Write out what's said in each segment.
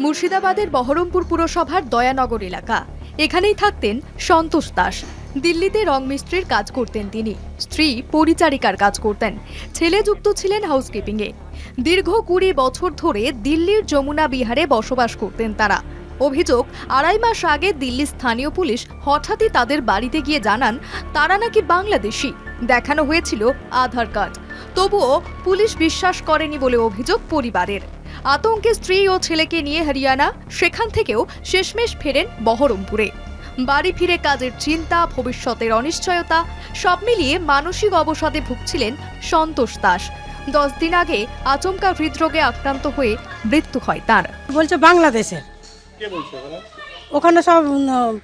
মুর্শিদাবাদের বহরমপুর পুরসভার দয়ানগর এলাকা। এখানেই থাকতেন সন্তোষ দাস। দিল্লিতে রং মিস্ত্রির কাজ করতেন তিনি। স্ত্রী পরিচারিকার কাজ করতেন। ছেলে যুক্ত ছিলেন হাউসকিপিংয়ে। দীর্ঘ কুড়ি বছর ধরে দিল্লির যমুনা বিহারে বসবাস করতেন তারা। অভিযোগ, আড়াই মাস আগে দিল্লি স্থানীয় পুলিশ হঠাৎই তাদের বাড়িতে গিয়ে জানান, তারা নাকি বাংলাদেশি। দেখানো হয়েছিল আধার কার্ড। তবুও পুলিশ বিশ্বাস করেনি বলে অভিযোগ পরিবারের। আতঙ্কে স্ত্রী ও ছেলেকে নিয়ে হরিয়ানা সেখান থেকেও শেষমেশ ফেরেন বহরমপুরে। বাড়ি ফিরে কাজের চিন্তা ভবিষ্যতের অনিশ্চয়তা সব মিলিয়ে মানসিক অবসাদে ভুগছিলেন সন্তোষ দাস। দশ দিন আগে আচমকা হৃদরোগে আক্রান্ত হয়ে মৃত্যু হয় তার। বলছে বাংলাদেশের। কে বলছে ওখানে? ওখানে সব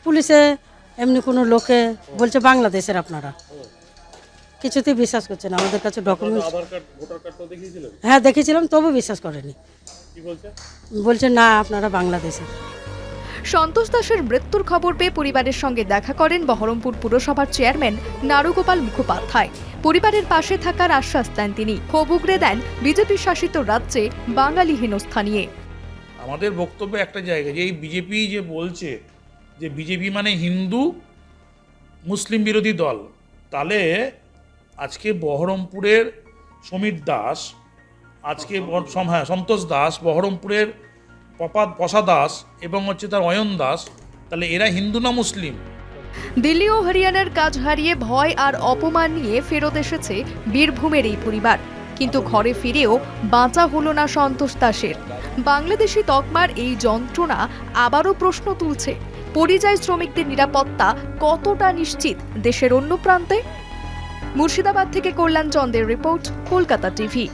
পুলিশে এমনি কোনো লোকে বলছে বাংলাদেশের আপনারা। কিছুতেই বিশ্বাস করছে না আমাদের কাছে documents Aadhaar card voter card তো দেখিয়েছিলেন? হ্যাঁ দেখেছিলাম তবু বিশ্বাস করেনি। কি বলছে? বলছে না আপনারা বাংলাদেশের সন্তোষ দাসের মৃত্যুর খবর পেয়ে পরিবারের সঙ্গে দেখা করেন বহরমপুর পুরসভার চেয়ারম্যান নারুগোপাল মুখোপাধ্যায়। পরিবারের পাশে থাকার আশ্বাস দেন তিনি। ক্ষোভ উগরে দেন বিজেপি শাসিত রাজ্যে বাঙালি হেনস্থা নিয়ে। আমাদের বক্তব্য একটা জায়গা যে এই বিজেপি যে বলছে যে বিজেপি মানে হিন্দু মুসলিম বিরোধী দল তাহলে আজকে বহরমপুরের সমীর দাস আজকে হ্যাঁ সন্তোষ দাস বহরমপুরের পপা পশা দাস এবং হচ্ছে তার অয়ন দাস তাহলে এরা হিন্দু না মুসলিম? দিল্লি ও হরিয়ানার কাজ হারিয়ে ভয় আর অপমান নিয়ে ফেরত এসেছে বীরভূমের এই পরিবার। কিন্তু ঘরে ফিরেও বাঁচা হলো না সন্তোষ দাসের। বাংলাদেশি তকমার এই যন্ত্রণা আবারও প্রশ্ন তুলছে। পরিযায়ী শ্রমিকদের নিরাপত্তা কতটা নিশ্চিত দেশের অন্য প্রান্তে? মুর্শিদাবাদ থেকে কল্যাণ চন্দের রিপোর্ট কলকাতা টিভি।